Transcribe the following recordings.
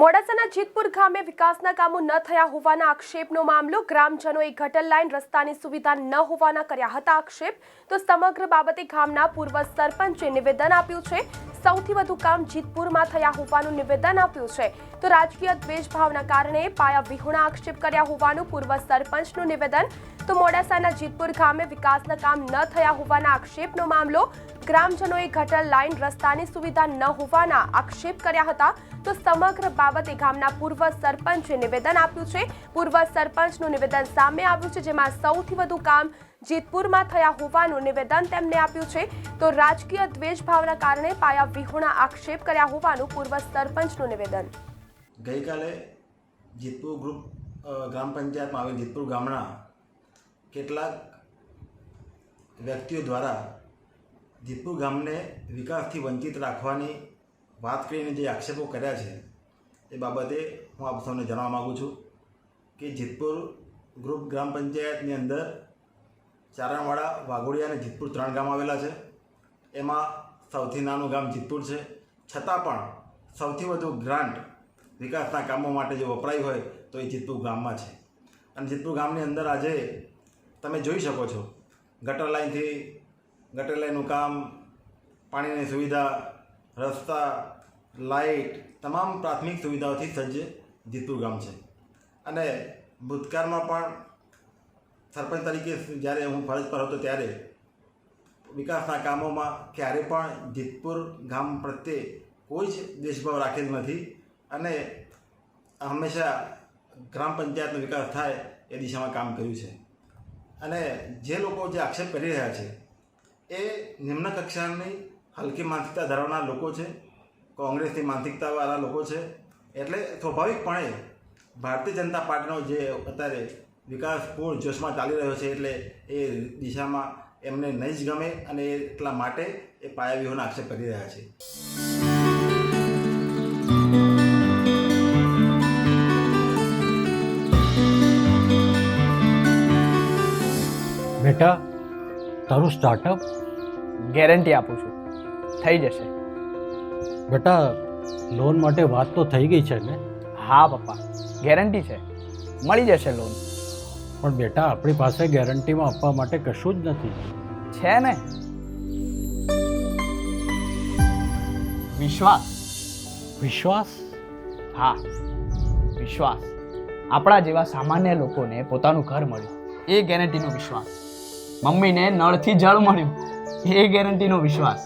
મોડાસાના જીતપુર ગામે વિકાસના કામો ન થયા હોવાના આક્ષેપનો મામલો. ગ્રામજનોએ ગટર લાઇન રસ્તાની સુવિધા ન હોવાના કર્યા હતા આક્ષેપ. તો સમગ્ર બાબતે ગામના પૂર્વ સરપંચે નિવેદન આપ્યું છે. સૌથી વધુ કામ જીતપુરમાં થયા હોવાનું નિવેદન આપ્યું છે. તો રાજકીય દ્વેષભાવના કારણે પાયા વિહોણા આક્ષેપ કર્યા હોવાનું પૂર્વ સરપંચનું નિવેદન. તો મોડાસાના જીતપુર ગામે વિકાસના કામ ન થયા હોવાના આક્ષેપનો મામલો. ગ્રામજનોએ ગટર લાઇન રસ્તાની સુવિધા ન હોવાના આક્ષેપ કર્યા હતા. તો સમગ્ર બાબતે ગામના પૂર્વ સરપંચે નિવેદન આપ્યું છે. પૂર્વ સરપંચનું નિવેદન સામે આવ્યું છે, જેમાં સૌથી વધુ કામ જીતપુરમાં થયા હોવાનું નિવેદન તેમને આપ્યું છે. તો રાજકીય દ્વેષભાવના કારણે પાયા વિહોણા આક્ષેપ કર્યા હોવાનું પૂર્વ સરપંચનું નિવેદન. ગઈકાલે જીતપુર ગ્રુપ ગ્રામ પંચાયતમાં આવેલ જીતપુર ગામના કેટલાક વ્યક્તિઓ દ્વારા જીતપુર ગામને વિકાસથી વંચિત રાખવાની વાત કરીને જે આક્ષેપો કર્યા છે એ બાબતે હું આપ સૌને જણાવવા માગું છું કે જીતપુર ગ્રુપ ગ્રામ પંચાયતની અંદર ચારણવાડા, વાઘોડિયા અને જીતપુર ત્રણ ગામ આવેલા છે. એમાં સૌથી નાનું ગામ જીતપુર છે. છતાં પણ સૌથી વધુ ગ્રાન્ટ વિકાસના કામો માટે જો વપરાય હોય તો એ જીતપુર ગામમાં છે. અને જીતપુર ગામની અંદર આજે તમે જોઈ શકો છો, ગટર લાઇનથી ગટર લાઇનનું કામ, પાણીની સુવિધા, રસ્તા લાઇટ તમામ પ્રાથમિક સુવિધાઓથી સજ્જ જીતપુર ગામ છે. અને ભૂતકાળમાં પણ સરપંચ તરીકે જ્યારે હું ફરજ પર હતો ત્યારે વિકાસના કામોમાં ક્યારે પણ જીતપુર ગામ પ્રત્યે કોઈ જ દેશભાવ રાખેલ નથી અને હંમેશા ગ્રામ પંચાયતનો વિકાસ થાય એ દિશામાં કામ કર્યું છે. અને જે લોકો જે આક્ષેપ કરી રહ્યા છે એ નિમ્ન કક્ષાની હલકી માનસિકતા ધરાવનાર લોકો છે. કોંગ્રેસની માનસિકતાવાળા લોકો છે. એટલે સ્વાભાવિકપણે ભારતીય જનતા પાર્ટીનો જે અત્યારે વિકાસ પૂર્ણ જોશમાં ચાલી રહ્યો છે એટલે એ દિશામાં એમને નહીં જ ગમે અને એટલા માટે એ પાયાવ્યૂહનો આક્ષેપ કરી રહ્યા છે. બેટા તારું સ્ટાર્ટઅપ ગેરંટી આપું છું. થઈ જશે. બેટા લોન માટે વાત તો થઈ ગઈ છે ને? હા પપ્પા. ગેરંટી છે. મળી જશે લોન પણ બેટા આપણી પાસે ગેરંટીમાં આપવા માટે કશું જ નથી. છે ને? વિશ્વાસ. વિશ્વાસ? હા વિશ્વાસ. આપણા જેવા સામાન્ય લોકોને પોતાનું ઘર મળ્યું. એ ગેરંટીનો વિશ્વાસ. મમ્મીને નળથી જળ મળ્યું. એ ગેરંટીનો વિશ્વાસ.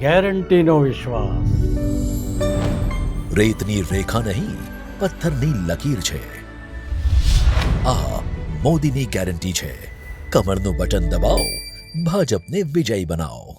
ગેરંટીનો વિશ્વાસ. રેતની રેખા નહીં, પથ્થરની લકીર છે. આ મોદીની ગેરંટી છે. કમરનું બટન દબાવો, ભાજપને વિજયી બનાવો.